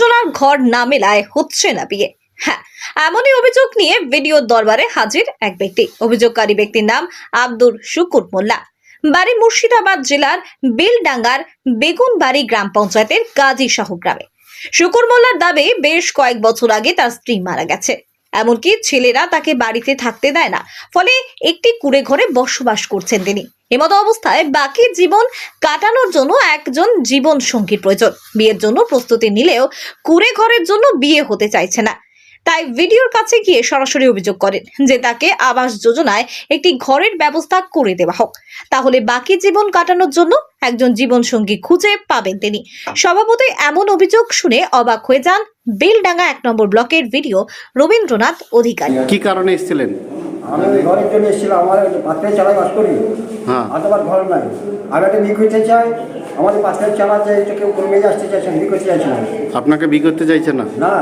যোজনার ঘর না মেলায় হচ্ছে না বিয়ে। হ্যাঁ এমনই অভিযোগ নিয়ে ভিডিওর দরবারে হাজির এক ব্যক্তি। অভিযোগকারী ব্যক্তির নাম আব্দুর শুকুর মোল্লা। বাড়ি মুর্শিদাবাদ জেলার বেলডাঙ্গার বেগুন বাড়ি গ্রাম পঞ্চায়েতের কাজী শাহ গ্রামে। শুকুর মোল্লার দাবি, বেশ কয়েক বছর আগে তার স্ত্রী মারা গেছে। এমনকি ছেলেরা তাকে বাড়িতে থাকতে দেয় না। ফলে একটি কুড়ে ঘরে বসবাস করছেন তিনি। এমতো অবস্থায় বাকি জীবন কাটানোর জন্য একজন জীবন সঙ্গীর প্রয়োজন। বিয়ের জন্য প্রস্তুতি নিলেও কুড়ে ঘরের জন্য বিয়ে হতে চাইছে না। তাই ভিডিওর কাছে গিয়ে সরাসরি অভিযোগ করেন যে তাকে আবাস যোজনায় একটি ঘরের ব্যবস্থা করে দেওয়া হোক। তাহলে বাকি জীবন কাটানোর জন্য একজন জীবন সঙ্গী খুঁজে পাবেন তিনি। স্বভাবতই এমন অভিযোগ শুনে অবাক হয়ে যান বেলডাঙ্গা এক নম্বর ব্লকের ভিডিও রবীন্দ্রনাথ অধিকারী। কি কারণে এসেছিলেন? আমি ঘরের জন্য এসেছিলাম আমার বাস করি। হ্যাঁ। আর তোমার ঘর নাই। আমি একটা বিয়ে করতে চাই আমাদের এটা কেউ কমে আসতে চাইছে বিয়ে করতে চাইছে না। আপনাকে বিয়ে করতে চাইছে না? না।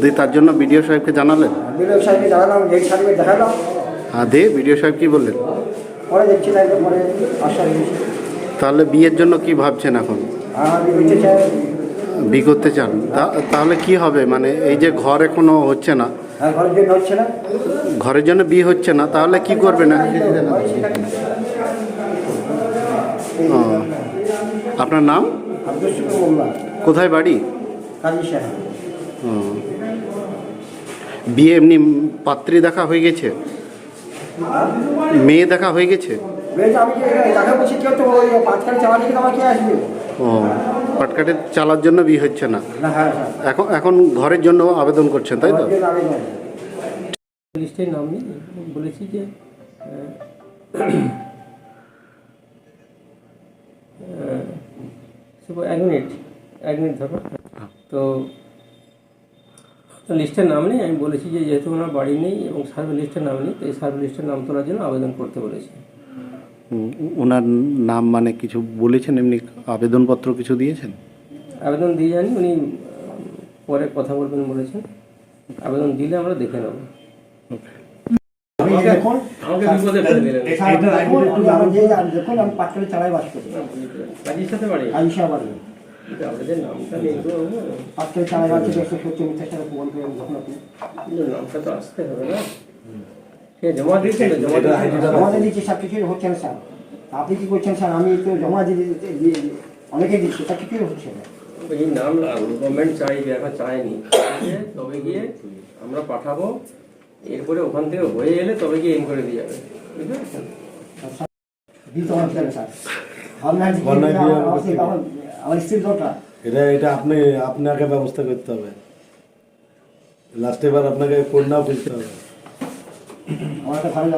দিয়ে তার জন্য বিডিও সাহেবকে জানালেন? বিলোক সাহেবকে জানালাম ডেট সার্টিফিকেট দেখালাম। হ্যাঁ দিয়ে বিডিও সাহেব কি বললেন? পরে দেখছি না পরে আশ্বাস তাহলে বিয়ের জন্য কি ভাবছেন এখন? বি করতে চাই। বিয়ে করতে চান? তাহলে কি হবে? মানে এই যে ঘর এখনও হচ্ছে না। ঘরের জন্য না। বিয়ে হচ্ছে না তাহলে কি করবেন ও, আপনার নাম? কোথায় বাড়ি। বিয়ে এমনি পাত্রী দেখা হয়ে গেছে? মেয়ে দেখা হয়ে গেছে? ও পাটকাটে চালার জন্য বিয়ে হচ্ছে না? না হ্যাঁ হ্যাঁ। এখন এখন ঘরের জন্য আবেদন করছেন তাই তো। লিস্টের নাম নেই বলেছি যে এক মিনিট এক মিনিট ধরো। তো লিস্টের নাম নেই আমি বলেছি যে যেহেতু ওনার বাড়ি নেই এবং সার্ভে লিস্টের নাম নেই তো এই সার্ভে লিস্টের নাম তোলার জন্য আবেদন করতে বলেছি। ওনার নাম মানে কিছু বলেছেন এমনি আবেদনপত্র কিছু দিয়েছেন? আবেদন দিয়ে জানি উনি পরে কথা বলবেন বলেছেন। আবেদন দিলে আমরা দেখে নেব। আমি দেখুন আমাকে বিপদে ফেলে দিলেন। স্যার, আমি যে আর দেখুন আমি পাঁচখানে চালাই বাস করি। সাথে বাড়ি? বাড়ি। চালাই বাস একশো সত্তর মিটার ফোন করে দেখুন আপনি নামটা তো আসতে হবে না জমা দিয়েছেন? জমা দিচ্ছি সব কিছুই হচ্ছে না স্যার আপনি কি করছেন স্যার আমি তো জমা দিয়ে অনেকে দিচ্ছি তা কিছুই হচ্ছে না এই নাম গভর্নমেন্ট চাইবে এখন চায়নি তবে গিয়ে আমরা পাঠাবো এরপরে ওখান থেকে হয়ে এলে তবে গিয়ে এনকোয়ারি দিয়ে যাবে বুঝতে পারছেন স্যার আমার- স্ত্রীর দরকার। এটা এটা আপনি আপনাকে ব্যবস্থা করতে হবে। লাস্ট এবার আপনাকে কন্যাও খুঁজতে হবে। আমার একটা ভালো